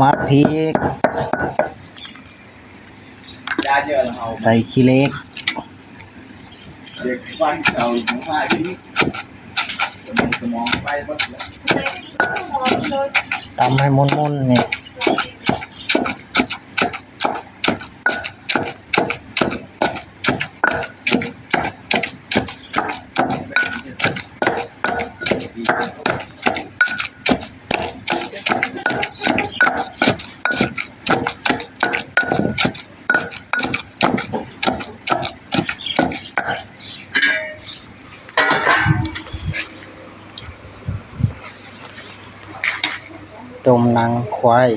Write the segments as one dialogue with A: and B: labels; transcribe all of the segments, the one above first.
A: มักพริก
B: ยาเยอะแล้วเอา
A: ใส่ขี้เหล็ก
B: เด็กฟันเก่าของฝ่ายที่สมองสมองไปหมดแล้ว
A: ตำให้มุนๆนี่ ต้มหนังควาย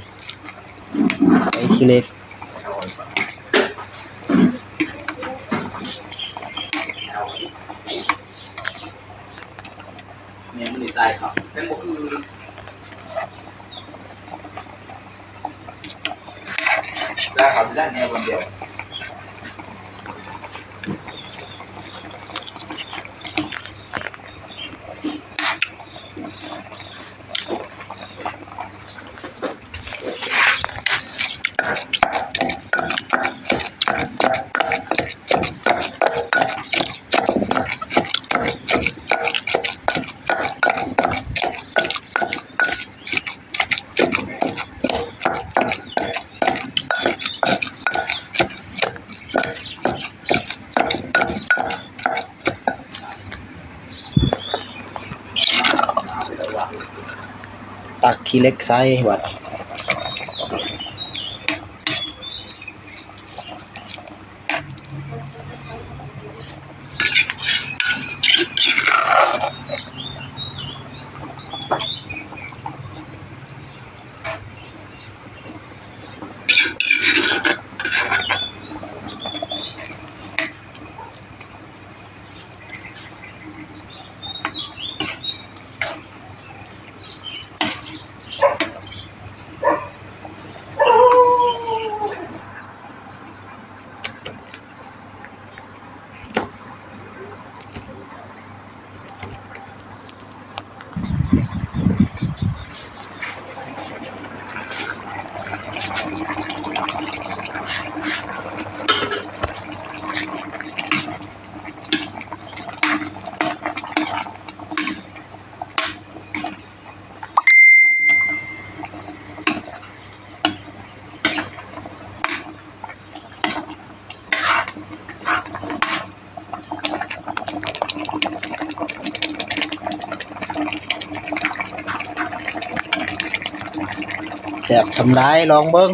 A: ใส่ขี้เหล็ก
B: เนี่ยมันดีใจครับเป็นหมคือได้ครับได้แนววันเดียว
A: ตักขี้เล็กใส่บัด Thank yeah. you. แซ่บสำได้ลองเบิ้ง